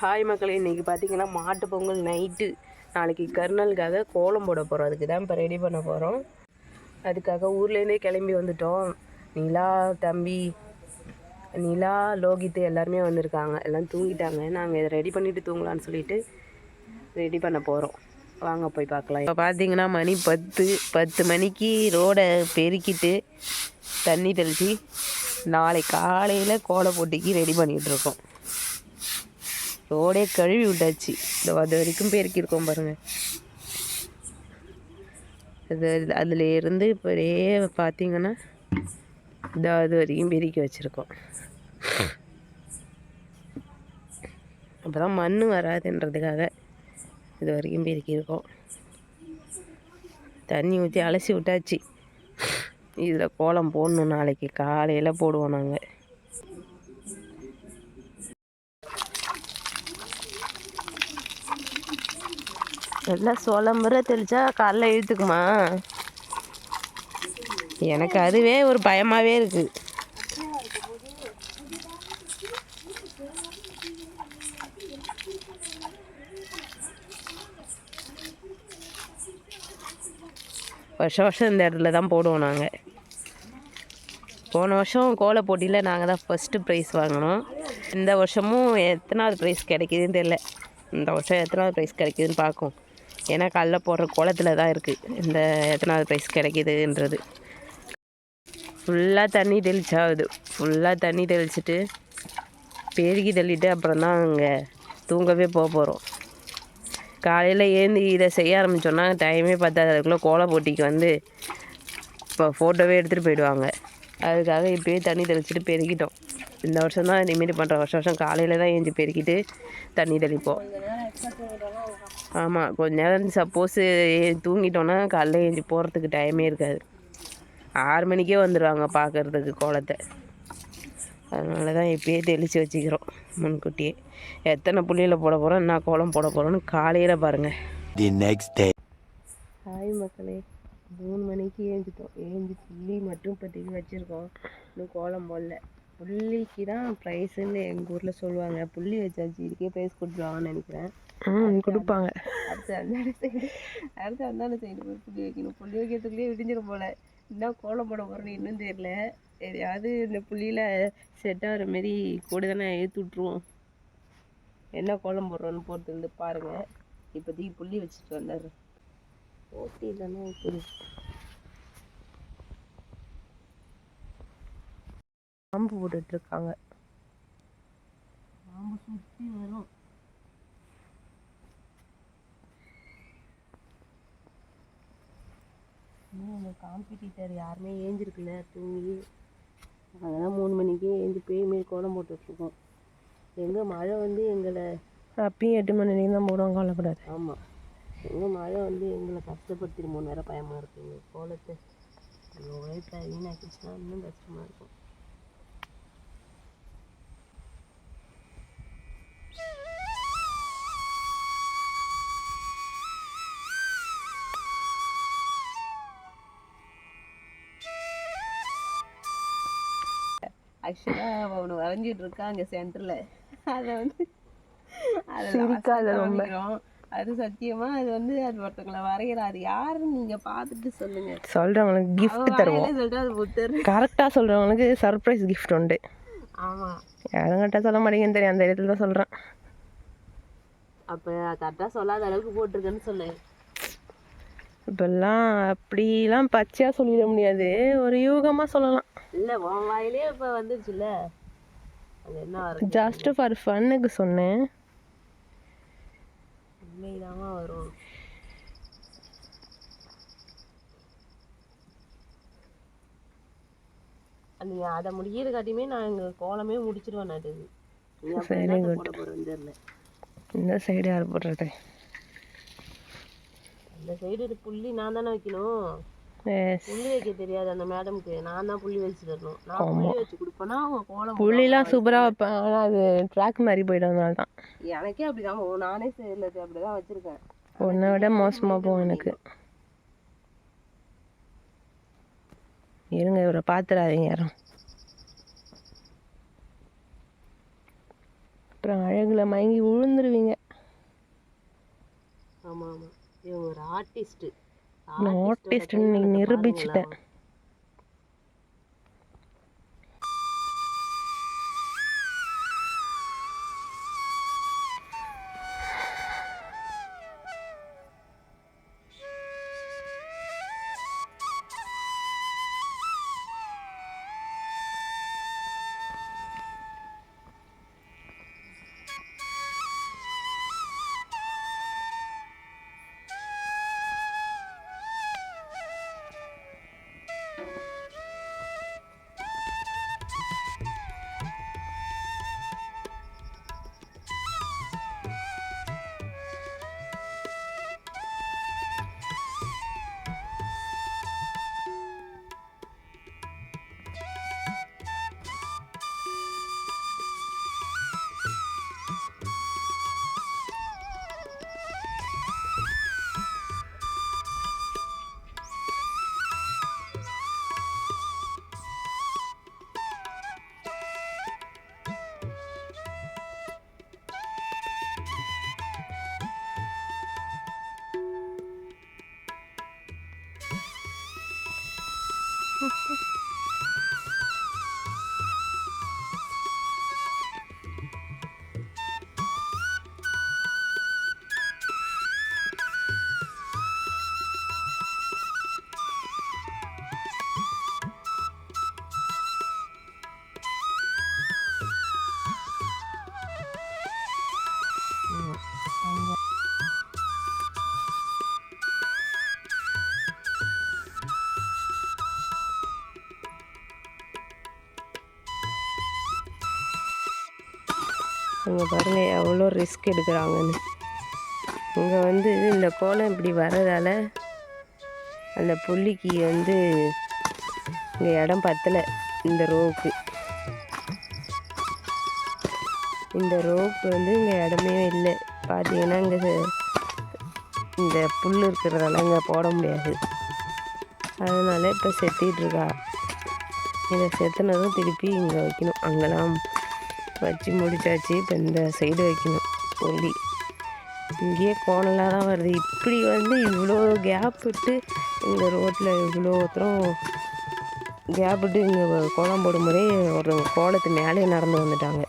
Hi மக்களே இன்றைக்கி பார்த்தீங்கன்னா மாட்டு பொங்கல் நைட்டு. நாளைக்கு கர்னலுக்காக கோலம் போட போகிறோம் அதுக்கு தான் இப்போ ரெடி பண்ண போகிறோம் அதுக்காக ஊர்லேருந்தே கிளம்பி வந்துட்டோம். நிலா தம்பி நிலா லோகித்து எல்லாருமே வந்திருக்காங்க. எல்லாம் தூங்கிட்டாங்க. நாங்கள் இதை ரெடி பண்ணிவிட்டு தூங்கலான்னு சொல்லிட்டு ரெடி பண்ண போகிறோம் வாங்க போய் பார்க்கலாம். இப்போ பார்த்தீங்கன்னா மணி பத்து பத்து மணிக்கு ரோடை பெருக்கிட்டு தண்ணி தெளித்து நாளை காலையில் கோலை போட்டிக்கு ரெடி பண்ணிகிட்டு இருக்கோம். ரோடே கழுவி விட்டாச்சு. இந்த அது வரைக்கும் பெருக்கியிருக்கோம் பாருங்கள் இது அதில் இருந்து இப்படியே பார்த்தீங்கன்னா இந்த அது வரைக்கும் பெருக்கி வச்சுருக்கோம். அப்போ தான் மண் வராதுன்றதுக்காக இது வரைக்கும் பெருக்கியிருக்கோம். தண்ணி ஊற்றி அலசி விட்டாச்சு. இதில் கோலம் போடணும் நாளைக்கு. காலையில் போடுவோம் நாங்கள் எல்லாம் சோளம்புற தெளிச்சா காலைல இழுத்துக்குமா? எனக்கு அதுவே ஒரு பயமாகவே இருக்குது வருஷம் வருஷம் இந்த இடத்துல தான் போடுவோம் நாங்கள் போன வருஷம் கோலை போட்டியில் நாங்கள் தான் ஃபஸ்ட்டு ப்ரைஸ் வாங்கினோம். இந்த வருஷமும் எத்தனாவது ப்ரைஸ் கிடைக்குதுன்னு தெரில இந்த வருஷம் எத்தனாவது ப்ரைஸ் கிடைக்குதுன்னு பார்க்கும் ஏன்னா காலைல போடுற குளத்தில் தான் இருக்குது இந்த எத்தனாவது ப்ரைஸ் கிடைக்கிதுன்றது. ஃபுல்லாக தண்ணி தெளிச்சாகுது ஃபுல்லாக தண்ணி தெளிச்சிட்டு பெருகி தள்ளிட்டு அப்புறம் தான் அங்கே தூங்கவே போக போகிறோம் காலையில் ஏந்தி இதை செய்ய ஆரம்பித்தோன்னா டைமே பத்தாது. அதுக்குள்ளே கோல போட்டிக்கு வந்து இப்போ ஃபோட்டோவே எடுத்துகிட்டு போயிடுவாங்க. அதுக்காக இப்போயே தண்ணி தெளிச்சுட்டு பெருக்கிட்டோம் இந்த வருஷம் தான் இனிமேல் பண்ணுற வருஷம். வருஷம் காலையில் தான் ஏஞ்சி பெருக்கிட்டு தண்ணி தெளிப்போம். ஆமாம் கொஞ்ச நேரம் சப்போஸ் தூங்கிட்டோன்னா காலைல ஏஞ்சி போகிறதுக்கு டைமே இருக்காது. ஆறு மணிக்கே வந்துடுவாங்க பார்க்குறதுக்கு கோலத்தை. அதனால தான் இப்பயே தெளித்து வச்சுக்கிறோம் முன்கூட்டியே. எத்தனை புள்ளியில் போட போகிறோம் என்ன கோலம் போட போகிறோன்னு காலையில் பாருங்கள் the next day. ஹாய் மக்களே மூணு மணிக்கு ஏஞ்சிட்டோம். ஏஞ்சி புள்ளி மட்டும் இப்போதைக்கு வச்சுருக்கோம். இன்னும் கோலம் போடல. புள்ளிக்கு தான் ப்ரைஸுன்னு எங்கள் ஊரில் சொல்லுவாங்க. புள்ளி வச்சாச்சு இதுக்கே ப்ரைஸ் கொடுத்துருவாங்கன்னு நினைக்கிறேன். ம் கொடுப்பாங்க. அடுத்து அந்தாண்ட சைடு அடுத்து அந்தாண்ட சைடு போய் புள்ளி வைக்கணும். புள்ளி வைக்கிறதுக்குள்ளேயே விடிஞ்சிடும் போல. இன்னும் கோலம் போட போகிறோன்னு இன்னும் தெரியல. எதையாவது இந்த புள்ளியில் செட் ஆகிற மாரி கூட தானே ஏற்றி விட்ருவோம் என்ன கோலம் போடுறோன்னு போட்டு இருந்து பாருங்கள் இப்போதைக்கு புள்ளி வச்சுட்டு வந்தாரு. ஓட்டி தானே புரி பாம்பு போட்டுட்டு இருக்காங்க. பாம்பு சுற்றி வரும். இன்னும் எங்கள் காம்படிட்டர் யாருமே ஏஞ்சிருக்குல்ல தூங்கி. அதெல்லாம் மூணு மணிக்கே ஏஞ்சி பேய் மாரி கோலம் போட்டுட்ருக்கோம் எங்கே மழை வந்து எங்களை அப்பயும் எட்டு மணி வரைக்கும் தான் போடுவாங்க கவலைப்படாது. ஆமாம் எங்கே மழை வந்து எங்களை கஷ்டப்படுத்திடுமோ நேர பயமாக இருக்குங்க கோலத்தை. அந்த உழைப்பை வீணாக்கிச்சுன்னா இன்னும் கஷ்டமாக இருக்கும். ஆக்சுவலாக ஒன்று வரைஞ்சிட்டு இருக்கா அங்கே சென்டரில் அதை வந்து அதை ரொம்ப. அது சத்தியமா அது வந்து அது ஒருத்தவங்களை வரைகிற அது யாருன்னு நீங்க பார்த்துட்டு சொல்லுங்க. சொல்கிறவங்களுக்கு அவ gift தருவோம். அது புத்தர் கரெக்டாக சொல்கிறவங்களுக்கு சர்ப்ரைஸ் gift உண்டு. ஆமா. யாரும் கரெக்டாக சொல்ல மாட்டேங்குன்னு தெரியும். அந்த இடத்துல தான் சொல்கிறேன் அப்ப கரெக்டா சொல்லாத அளவுக்கு போட்டிருக்கேன்னு சொல்லு. இப்பெல்லாம் அப்படிலாம் பச்சையாக சொல்லிட முடியாது. ஒரு யூகமாக சொல்லலாம். இல்ல உன் வாயிலே இப்ப வந்துருச்சுல்ல. அது என்ன வரும் ஜஸ்ட் ஃபார் ஃபன்னுக்கு சொன்னேன். உண்மைதாமா வரும். நீ அதை முடிக்கிற காட்டியுமே நான் எங்க கோலமே முடிச்சிருவேன் நட்டு நீ அப்ப Very என்னத்த good. போட போறேன்னு தெரியல. இந்த சைடு யார் போடுறது? அந்த சைடு புள்ளி நான் தானே வைக்கணும். புள்ளி வைக்க தெரியாது அந்த மேடம்க்கு நான் தான் புள்ளி வச்சு தரணும். நான் புள்ளி வச்சு கொடுப்பேனா அவங்க கோலம் புள்ளிலாம் சூப்பராக வைப்பேன். ஆனால் அது ட்ராக் மாதிரி போயிடும் அதனால தான். எனக்கே போகும். நானே சரியில்லை அப்படிதான் வச்சிருக்கேன். உன்னை விட மோசமாக போகும் எனக்கு. இருங்க இவரை பார்த்துடாதீங்க யாரும். அப்புறம் அழகில் மயங்கி விழுந்துருவீங்க ஆமாம் ஆமாம் இவங்க ஒரு ஆர்டிஸ்ட்டு நான் ஆர்டிஸ்ட்னு நீ நிரூபிச்சிட்டேன் இங்கே பாருங்கள் எவ்வளோ ரிஸ்க் எடுக்கிறாங்கன்னு. இங்கே வந்து இந்த கோலம் இப்படி வர்றதால அந்த புள்ளிக்கு வந்து இங்கே இடம் பத்தலை இந்த ரோவுக்கு. இந்த ரோவுக்கு வந்து இங்கே இடமே இல்லை. பார்த்தீங்கன்னா இங்கே இந்த புல் இருக்கிறதால இங்கே போட முடியாது. அதனால இப்போ செத்திட்டு இதை செத்துனதும் திருப்பி இங்கே வைக்கணும். அங்கெல்லாம் வச்சு முடிச்சாச்சு. இப்போ இந்த சைடு வைக்கணும். ஒல்லி. இங்கேயே கோணலாக தான் வருது. இப்படி வந்து இவ்வளோ கேப் விட்டு இந்த ரோட்டில் இவ்வளோ ஒருத்தரும் கேப் விட்டு இங்கே கோலம் போடும் முறை ஒரு கோலத்து மேலே நடந்து வந்துட்டாங்க.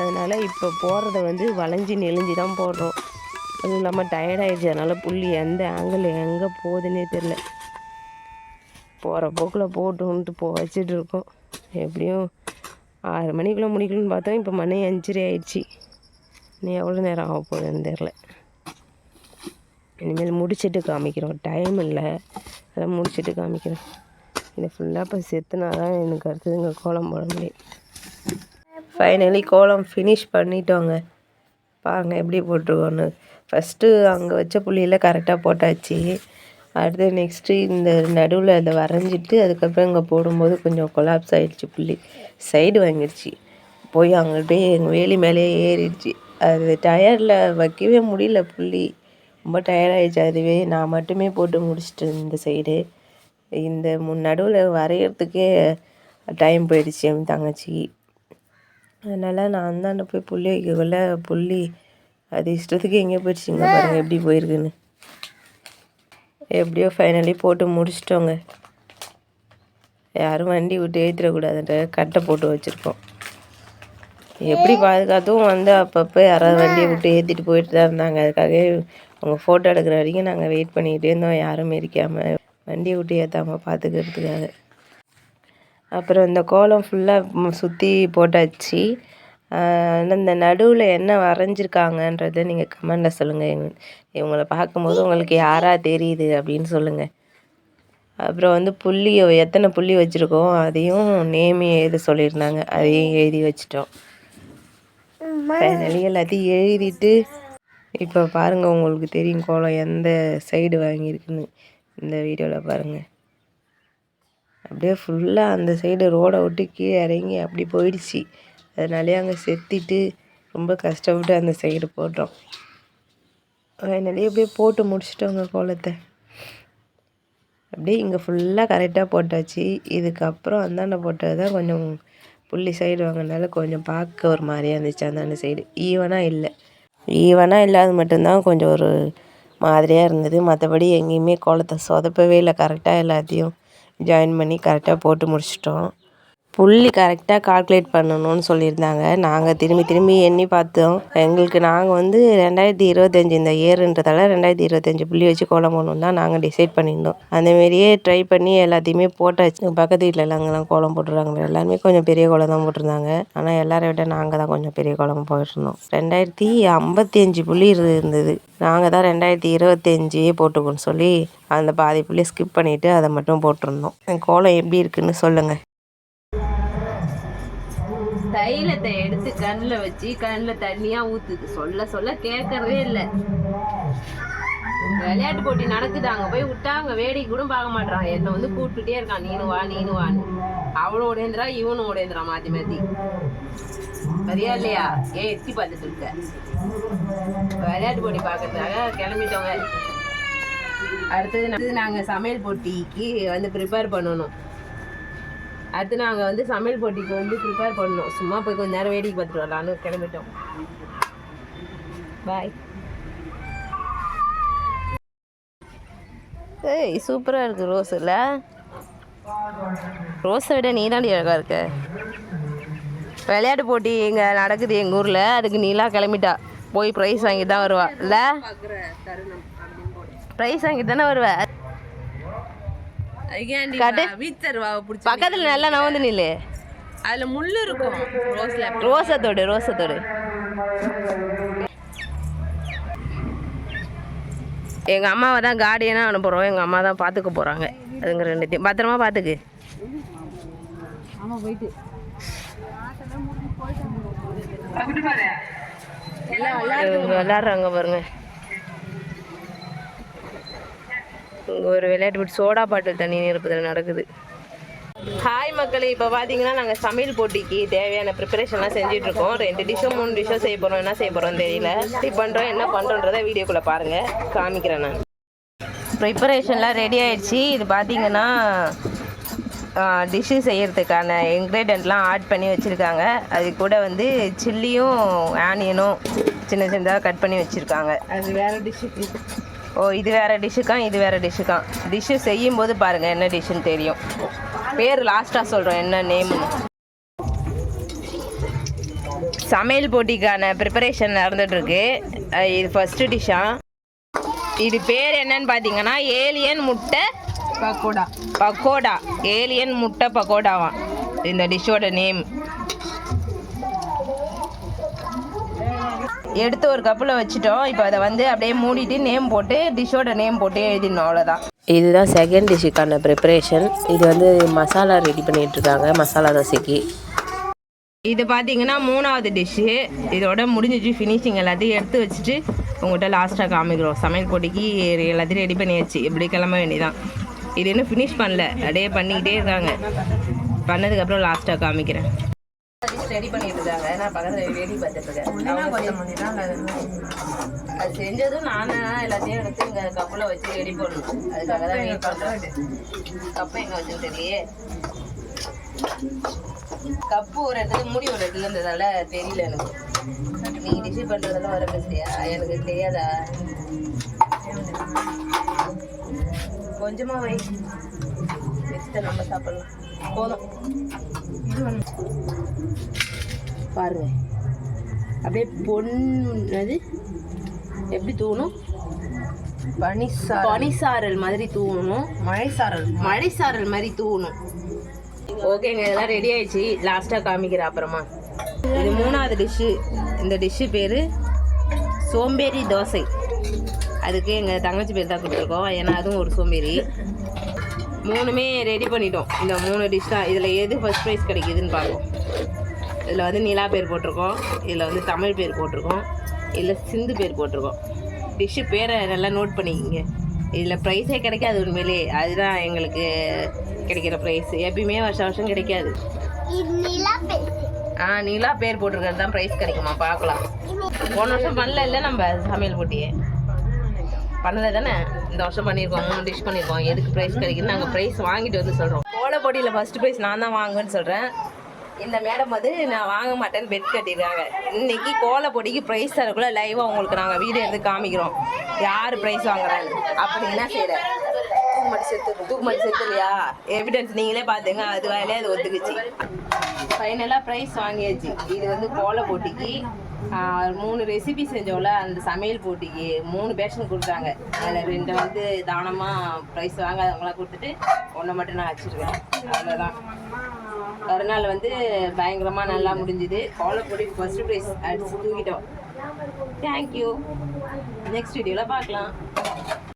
அதனால் இப்போ போடுறத வந்து வளைஞ்சி நெளிஞ்சு தான் போடுறோம். அதுவும் இல்லாமல் டயர்டாயிடுச்சு அதனால் புள்ளி எந்த ஆங்கிள் எங்கே போகுதுன்னே தெரில போகிற போக்கில் போட்டுன்ட்டு போ வச்சிட்ருக்கோம் எப்படியும் ஆறு மணிக்குள்ளே முடிக்கணும்னு பார்த்தோம் இப்போ மணி அஞ்சரை ஆயிடுச்சு. நீ எவ்வளோ நேரம் ஆக போகுதுன்னு தெரில இனிமேல் முடிச்சிட்டு காமிக்கிறோம். டைம் இல்லை. அதெல்லாம் முடிச்சிட்டு காமிக்கிறோம் இதை ஃபுல்லாக இப்போ செத்துனா தான் எனக்கு அடுத்ததுங்க கோலம் போட முடியும். ஃபைனலி கோலம் ஃபினிஷ் பண்ணிட்டோங்க. பாருங்கள் எப்படி போட்டிருக்கோன்னு ஃபஸ்ட்டு அங்கே வச்ச புள்ளியில் கரெக்டாக போட்டாச்சு. அடுத்து நெக்ஸ்ட்டு இந்த நடுவில் அதை வரைஞ்சிட்டு அதுக்கப்புறம் இங்கே போடும்போது கொஞ்சம் கொலாப்ஸ் ஆகிடுச்சி புள்ளி. சைடு வாங்கிடுச்சு போய் அங்கிட்டே எங்கள் வேலி மேலேயே ஏறிடுச்சு. அது டயரில் வைக்கவே முடியல புள்ளி. ரொம்ப டயர்டாகிடுச்சு அதுவே. நான் மட்டுமே போட்டு முடிச்சிட்டு இந்த சைடு இந்த முன் நடுவில் வரைகிறதுக்கே டைம் போயிடுச்சு என் தங்கச்சி. அதனால் நான் அந்தாண்ட போய் புள்ளி வைக்கக்குள்ள புள்ளி அது இஷ்டத்துக்கு எங்கேயோ போயிடுச்சுங்க பாருங்கள் எப்படி போயிருக்குன்னு. எப்படியோ ஃபைனலி போட்டு முடிச்சிட்டோங்க. யாரும் வண்டி விட்டு ஏற்றிடக்கூடாதுன்ற கட்டை போட்டு வச்சுருக்கோம். எப்படி பாதுகாத்தும் வந்து அப்பப்போ யாராவது வண்டியை விட்டு ஏற்றிட்டு போயிட்டு தான் இருந்தாங்க. அதுக்காகவே அவங்க ஃபோட்டோ எடுக்கிற வரைக்கும் நாங்கள் வெயிட் பண்ணிக்கிட்டே இருந்தோம். யாரும் எரிக்காமல் வண்டியை விட்டு ஏற்றாமல் பார்த்துக்கிறதுக்காக அப்புறம் இந்த கோலம் ஃபுல்லாக சுற்றி போட்டாச்சு. இந்த நடுவில் என்ன வரைஞ்சிருக்காங்கன்றத நீங்கள் கமெண்டில் சொல்லுங்கள் இவங்களை இவங்கள பார்க்கும்போது உங்களுக்கு யாராக தெரியுது அப்படின்னு சொல்லுங்கள் அப்புறம் வந்து புள்ளி எத்தனை புள்ளி வச்சுருக்கோம் அதையும் நேம் எழுத சொல்லியிருந்தாங்க. அதையும் எழுதி வச்சிட்டோம். ஃபைனலி எல்லாத்தையும் எழுதிட்டு இப்போ பாருங்கள் உங்களுக்கு தெரியும் கோலம் எந்த சைடு வாங்கியிருக்குன்னு. இந்த வீடியோவில் பாருங்கள் அப்படியே ஃபுல்லாக அந்த சைடு ரோடை விட்டு கீழே இறங்கி அப்படி போயிடுச்சு. அதனாலே அங்கே செத்திட்டு ரொம்ப கஷ்டப்பட்டு அந்த சைடு போடுறோம் அதனாலேயே அப்படியே போட்டு முடிச்சிட்டோங்க கோலத்தை. அப்படியே இங்கே ஃபுல்லாக கரெக்டாக போட்டாச்சு. இதுக்கப்புறம் அந்தாண்ட போட்டது தான் கொஞ்சம் புள்ளி சைடு வாங்கினால கொஞ்சம் பார்க்க ஒரு மாதிரியா இருந்துச்சு அந்தாண்ட சைடு ஈவனாக இல்லை. ஈவனாக இல்லாத மட்டும்தான் கொஞ்சம் ஒரு மாதிரியாக இருந்தது. மற்றபடி எங்கேயுமே கோலத்தை சொதப்பவே இல்லை. கரெக்டாக எல்லாத்தையும் ஜாயின் பண்ணி கரெக்டாக போட்டு முடிச்சிட்டோம். புள்ளி கரெக்டாக கால்குலேட் பண்ணணும்னு சொல்லியிருந்தாங்க. நாங்கள் திரும்பி திரும்பி எண்ணி பார்த்தோம். எங்களுக்கு நாங்கள் வந்து ரெண்டாயிரத்தி இருபத்தஞ்சி இந்த இயருன்றதால ரெண்டாயிரத்தி இருபத்தஞ்சி புள்ளி வச்சு கோலம் போடணும் தான் நாங்கள் டிசைட் பண்ணியிருந்தோம். அந்தமாரியே ட்ரை பண்ணி எல்லாத்தையுமே போட்டாச்சு. பக்கத்து வீட்டில் எல்லாங்கெல்லாம் கோலம் போட்டுருக்காங்க எல்லாருமே கொஞ்சம் பெரிய கோலம் தான் போட்டிருந்தாங்க. ஆனால் எல்லாரை விட நாங்கள் தான் கொஞ்சம் பெரிய கோலம் போட்டிருந்தோம். ரெண்டாயிரத்தி ஐம்பத்தி அஞ்சு புள்ளி இருந்தது. நாங்கள் தான் ரெண்டாயிரத்தி இருபத்தஞ்சியே போட்டுக்கோன்னு சொல்லி அந்த பாதி புள்ளியை ஸ்கிப் பண்ணிவிட்டு அதை மட்டும் போட்டிருந்தோம். கோலம் எப்படி இருக்குன்னு சொல்லுங்கள் தைலத்தை எடுத்து கண்ணில் வச்சு கண்ணில் தண்ணியாக ஊற்றுது சொல்ல சொல்ல கேட்கறதே இல்லை. விளையாட்டு போட்டி நடக்குது. அங்கே போய் விட்டா அவங்க வேடிக்கை கூட பார்க்க மாட்டான் என்னை வந்து கூப்பிட்டுட்டே இருக்கான். நீனு வா நீனு வான்னு. அவளும் உடையந்திரா இவனும் உடையந்திரா மாற்றி மாற்றி சரியா இல்லையா? ஏன் எத்தி பார்த்துட்டு இருக்க? விளையாட்டு போட்டி பார்க்கறதுக்காக கிளம்பிட்டோங்க. அடுத்தது அடுத்தது சமையல் போட்டிக்கு வந்து ப்ரிப்பேர் பண்ணணும். அடுத்து நாங்கள் வந்து சமையல் போட்டிக்கு வந்து ப்ரிப்பேர் பண்ணோம். சும்மா போய் கொஞ்ச நேரம் வேடிக்கை பார்த்துட்டு வரலான்னு கிளம்பிட்டோம். பாய் ஏய் சூப்பராக இருக்குது ரோஸ் இல்லை? ரோஸை விட நீ தாண்டி அழகாக இருக்க. விளையாட்டு போட்டி இங்கே நடக்குது எங்கள் ஊரில். அதுக்கு நீலாம் கிளம்பிட்டா. போய் ப்ரைஸ் வாங்கி தான் வருவா. இல்லை? ப்ரைஸ் வாங்கி தானே வருவ காட்டு. வீச்சர் பிடிச்ச பக்கத்தில் நல்லா நவந்து நில்லு. அதுல முள்ளு இருக்கும். ரோஸ்ல ரோஸை தொடு ரோஸை தொடு எங்கள் அம்மாவை தான் கார்டியனாக அனுப்புகிறோம் எங்கள் அம்மா தான் பார்த்துக்க போகிறாங்க அதுங்க ரெண்டுத்தையும். பத்திரமா பார்த்துக்கு ஆமா போயிட்டு. விளாட்றாங்க பாருங்க. இங்கே ஒரு விளையாட்டு சோடா பாட்டில் தண்ணி நிரப்புதல் நடக்குது. ஹாய் மக்களே இப்போ பார்த்தீங்கன்னா நாங்கள் சமையல் போட்டிக்கு தேவையான ப்ரிப்பரேஷன்லாம் செஞ்சுட்டு இருக்கோம் ரெண்டு டிஷ்ஷோ மூணு டிஷ்ஷோ செய்ய போகிறோம் என்ன செய்ய போகிறோம் தெரியல. எப்படி பண்ணுறோம் என்ன பண்ணுறோன்றதை வீடியோக்குள்ளே பாருங்கள் காமிக்கிறேன் நான். ப்ரிப்பரேஷன்லாம் ரெடி ஆயிடுச்சு. இது பார்த்தீங்கன்னா டிஷ்ஷு செய்கிறதுக்கான இன்க்ரீடியண்ட்லாம் ஆட் பண்ணி வச்சுருக்காங்க. அது கூட வந்து சில்லியும் ஆனியனும் சின்ன சின்னதாக கட் பண்ணி வச்சுருக்காங்க. அது வேற டிஷ்ஷுக்கு ஓ இது வேறு டிஷ்ஷுக்கான் இது வேறு டிஷ்ஷுக்கான் டிஷ்ஷு செய்யும்போது பாருங்கள் என்ன டிஷ்ஷுன்னு தெரியும். பேர் லாஸ்ட்டாக சொல்கிறோம் என்ன நேம்னு சமையல் போட்டிக்கான ப்ரிப்பரேஷன் நடந்துகிட்ருக்கு இது ஃபஸ்ட்டு டிஷ்ஷா இது பேர் என்னன்னு பார்த்தீங்கன்னா ஏலியன் முட்டை பக்கோடா. பக்கோடா. ஏலியன் முட்டை பக்கோடாவாம் இந்த டிஷ்ஷோட நேம் எடுத்து ஒரு கப்பில் வச்சுட்டோம். இப்போ அதை வந்து அப்படியே மூடிட்டு நேம் போட்டு டிஷ்ஷோட நேம் போட்டு எழுதிடணும் அவ்வளோதான் இதுதான் செகண்ட் டிஷ்ஷுக்கான ப்ரிப்பரேஷன் இது வந்து மசாலா ரெடி பண்ணிகிட்ருக்காங்க மசாலா தோசைக்கு. இது பார்த்தீங்கன்னா மூணாவது டிஷ்ஷு இதோட முடிஞ்சிச்சு ஃபினிஷிங் எல்லாத்தையும் எடுத்து வச்சுட்டு உங்கள்கிட்ட லாஸ்ட்டாக காமிக்கிறோம். சமையல் போட்டிக்கு எல்லாத்தையும் ரெடி பண்ணியாச்சு. இப்படி கிளம்ப வேண்டியதான் இது இன்னும் ஃபினிஷ் பண்ணல. அப்படியே பண்ணிக்கிட்டே இருக்காங்க. பண்ணதுக்கப்புறம் லாஸ்ட்டாக காமிக்கிறேன். ரெடி பண்ணிட்டு இருக்காங்க நான் பக்கத்தில் ரெடி பார்த்துட்டு இருக்கேன் அது செஞ்சதும் நான் எல்லாத்தையும் எடுத்து இங்கே கப்பில் வச்சு ரெடி பண்ணணும் அதுக்காக தான் வெயிட் பண்ணுறேன் கப்பு எங்கே வச்சுன்னு தெரியலையே கப்பு ஒரு இடத்துல மூடி ஒரு இடத்துல இருந்ததால தெரியல எனக்கு. நீ டிஷ் பண்ணுறதெல்லாம் வர பேசுறியா எனக்கு தெரியாதா? கொஞ்சமாக வை. நெக்ஸ்ட்டு நம்ம சாப்பிடலாம். போதும். பாருங்க. அப்படியே பொன்னது எப்படி தூணும்? பனிசாரல். பனிசாரல் மாதிரி தூவணும் மழைசாரல். மழைசாரல் மாதிரி தூவணும் ஓகேங்க இதெல்லாம் ரெடி ஆயிடுச்சு. லாஸ்ட்டாக காமிக்கிறேன் அப்புறமா. இது மூணாவது டிஷ்ஷு இந்த டிஷ்ஷு பேர் சோம்பேறி தோசை. அதுக்கு எங்கள் தங்கச்சி பேர் தான் கொடுத்துருக்கோம். ஏன்னா அதுவும் ஒரு சோம்பேறி. மூணுமே ரெடி பண்ணிட்டோம். இந்த மூணு டிஷ் தான். இதில் எது ஃபஸ்ட் ப்ரைஸ் கிடைக்குதுன்னு பார்ப்போம். இதில் வந்து நிலா பேர் போட்டிருக்கோம். இதில் வந்து தமிழ் பேர் போட்டிருக்கோம். இதில் சிந்து பேர் போட்டிருக்கோம். டிஷ்ஷு பேரை நல்லா நோட் பண்ணிக்கோங்க. இதில் ப்ரைஸே கிடைக்காது உண்மையிலே. அதுதான் எங்களுக்கு கிடைக்கிற ப்ரைஸ் எப்பயுமே வருஷம் வருஷம் கிடைக்காது. ஆ நிலா பேர் போட்டிருக்கிறது தான் ப்ரைஸ் கிடைக்குமா? பார்க்கலாம். போன வருஷம் பண்ணல இல்லை நம்ம சமையல் போட்டியே? பண்ணலை தானே? இந்த வருஷம் பண்ணியிருக்கோம் மூணு டிஷ் பண்ணியிருக்கோம். எதுக்கு ப்ரைஸ் கிடைக்குதுன்னு நாங்கள் ப்ரைஸ் வாங்கிட்டு வந்து சொல்கிறோம் கோலை போட்டியில் ஃபஸ்ட் ப்ரைஸ் நான் தான் வாங்குவேன்னு சொல்கிறேன் இந்த மேடம் வந்து நான் வாங்க மாட்டேன்னு பெட் கட்டியிருக்காங்க. இன்னைக்கு கோல பொடிக்கு ப்ரைஸ் தரக்குள்ள லைவாக உங்களுக்கு நாங்கள் வீடு எடுத்து காமிக்கிறோம். யார் ப்ரைஸ் வாங்குறாங்க அப்படி என்ன செய்யற தூக்குமடி செத்து தூக்குமாட்டி செத்துலையா எவிடன்ஸ் நீங்களே பார்த்துங்க. அது வேலையே அது ஒத்துக்குச்சு. ஃபைனலாக ப்ரைஸ் வாங்கியாச்சு. இது வந்து கோல போட்டிக்கு மூணு ரெசிபி செஞ்சோம்ல அந்த சமையல் போட்டிக்கு மூணு பேஷன் கொடுத்தாங்க. அதில் ரெண்டு வந்து தானமாக ப்ரைஸ் வாங்காதவங்களாம் கொடுத்துட்டு ஒன்றை மட்டும் நான் வச்சுருக்கேன். அவ்வளோதான் கருநாள் வந்து பயங்கரமாக நல்லா முடிஞ்சுது. கோலப்பொடி ஃபஸ்ட்டு ப்ரைஸ் அடிச்சு தூக்கிட்டோம். தேங்க்யூ நெக்ஸ்ட் வீடியோவில் பார்க்கலாம்.